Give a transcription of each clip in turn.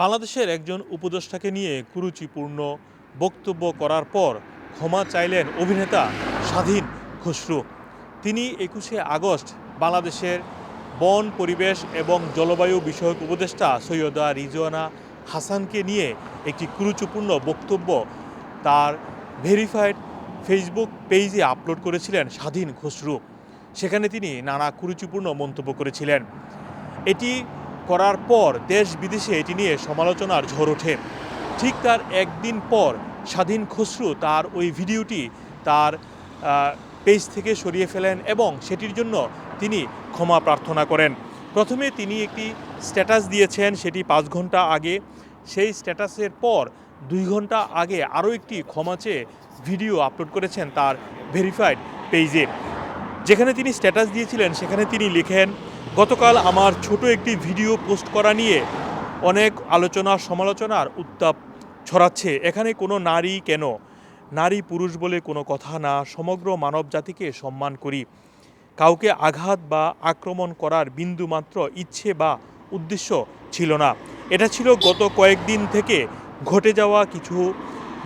বাংলাদেশের একজন উপদেষ্টাকে নিয়ে কুরুচিপূর্ণ বক্তব্য করার পর ক্ষমা চাইলেন অভিনেতা স্বাধীন খসরু। তিনি একুশে আগস্ট বাংলাদেশের বন, পরিবেশ এবং জলবায়ু বিষয়ক উপদেষ্টা সৈয়দা রিজওয়ানা হাসানকে নিয়ে একটি কুরুচিপূর্ণ বক্তব্য তার ভেরিফাইড ফেসবুক পেজে আপলোড করেছিলেন স্বাধীন খসরু। সেখানে তিনি নানা কুরুচিপূর্ণ মন্তব্য করেছিলেন। এটি করার পর দেশ বিদেশে এটি নিয়ে সমালোচনার ঝড় ওঠে। ঠিক তার একদিন পর স্বাধীন খসরু তার ওই ভিডিওটি তার পেজ থেকে সরিয়ে ফেলেন এবং সেটির জন্য তিনি ক্ষমা প্রার্থনা করেন। প্রথমে তিনি একটি স্ট্যাটাস দিয়েছেন সেটি পাঁচ ঘণ্টা আগে। সেই স্ট্যাটাসের পর দুই ঘণ্টা আগে আরও একটি ক্ষমা চেয়ে ভিডিও আপলোড করেছেন তার ভেরিফাইড পেজে। যেখানে তিনি স্ট্যাটাস দিয়েছিলেন সেখানে তিনি লিখেন গতকাল আমার ছোট একটি ভিডিও পোস্ট করা নিয়ে অনেক আলোচনা, সমালোচনার উত্তাপ ছড়াচ্ছে। এখানে কোনো নারী কেন? নারী পুরুষ বলে কোনো কথা না। সমগ্র মানব জাতিকে সম্মান করি। কাউকে আঘাত বা আক্রমণ করার বিন্দুমাত্র ইচ্ছে বা উদ্দেশ্য ছিল না। এটা ছিল গত কয়েকদিন থেকে ঘটে যাওয়া কিছু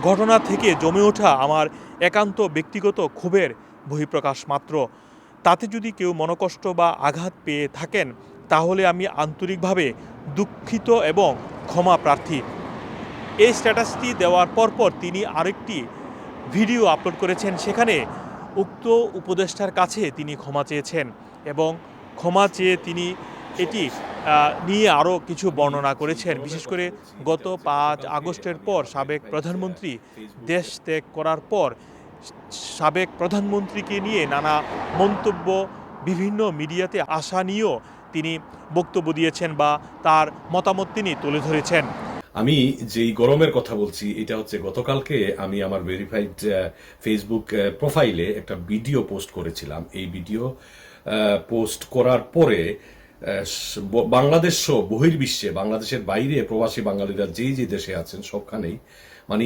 ঘটনা থেকে জমে ওঠা আমার একান্ত ব্যক্তিগত ক্ষোভের বহিঃপ্রকাশ মাত্র। তাতে যদি কেউ মনকষ্ট বা আঘাত পেয়ে থাকেন, তাহলে আমি আন্তরিকভাবে দুঃখিত এবং ক্ষমা প্রার্থী। এই স্ট্যাটাসটি দেওয়ার পরপর তিনি আরেকটি ভিডিও আপলোড করেছেন। সেখানে উক্ত উপদেষ্টার কাছে তিনি ক্ষমা চেয়েছেন এবং ক্ষমা চেয়ে তিনি এটি নিয়ে আরও কিছু বর্ণনা করেছেন। বিশেষ করে গত পাঁচ আগস্টের পর সাবেক প্রধানমন্ত্রী দেশ ত্যাগ করার পর সাবেক প্রধানমন্ত্রীকে নিয়ে নানা মন্তব্য বিভিন্ন মিডিয়াতে আসা নিয়েও তিনি বক্তব্য দিয়েছেন বা তার মতামত তিনি তুলে ধরেছেন। আমি যেই গরমের কথা বলছি, এটা হচ্ছে গতকালকে আমি আমার ভেরিফাইড ফেসবুক প্রোফাইলে একটা ভিডিও পোস্ট করেছিলাম। এই ভিডিও পোস্ট করার পরে বাংলাদেশ সহ বহির্বিশ্বে, বাংলাদেশের বাইরে প্রবাসী বাঙালিরা যেই যে দেশে আছেন সবখানেই মানে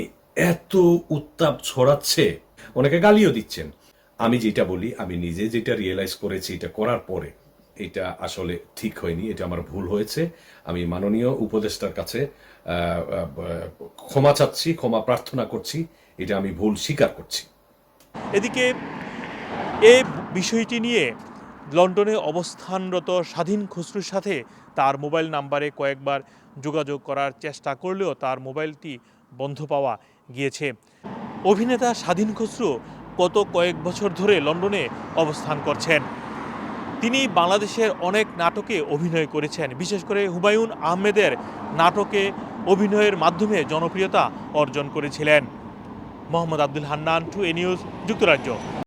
এত উত্তাপ ছড়াচ্ছে অনেকে গালিও দিচ্ছেন। আমি যেটা বলি, আমি নিজে যেটা রিয়েলাইজ করেছি এটা করার পরে, এটা আসলে ঠিক হয়নি, এটা আমার ভুল হয়েছে। আমি মাননীয় উপদেষ্টার কাছে ক্ষমা চাচ্ছি, ক্ষমা প্রার্থনা করছি, এটা আমি ভুল স্বীকার করছি। এদিকে এই বিষয়টি নিয়ে লন্ডনে অবস্থানরত স্বাধীন খসরুর সাথে তার মোবাইল নাম্বারে কয়েকবার যোগাযোগ করার চেষ্টা করলেও তার মোবাইলটি বন্ধ পাওয়া গিয়েছে। অভিনেতা স্বাধীন খসরু গত কয়েক বছর ধরে লন্ডনে অবস্থান করছেন। তিনি বাংলাদেশের অনেক নাটকে অভিনয় করেছেন, বিশেষ করে হুমায়ুন আহমেদের নাটকে অভিনয়ের মাধ্যমে জনপ্রিয়তা অর্জন করেছিলেন। Mohammad Abdul Hannan, two A news, যুক্তরাজ্য।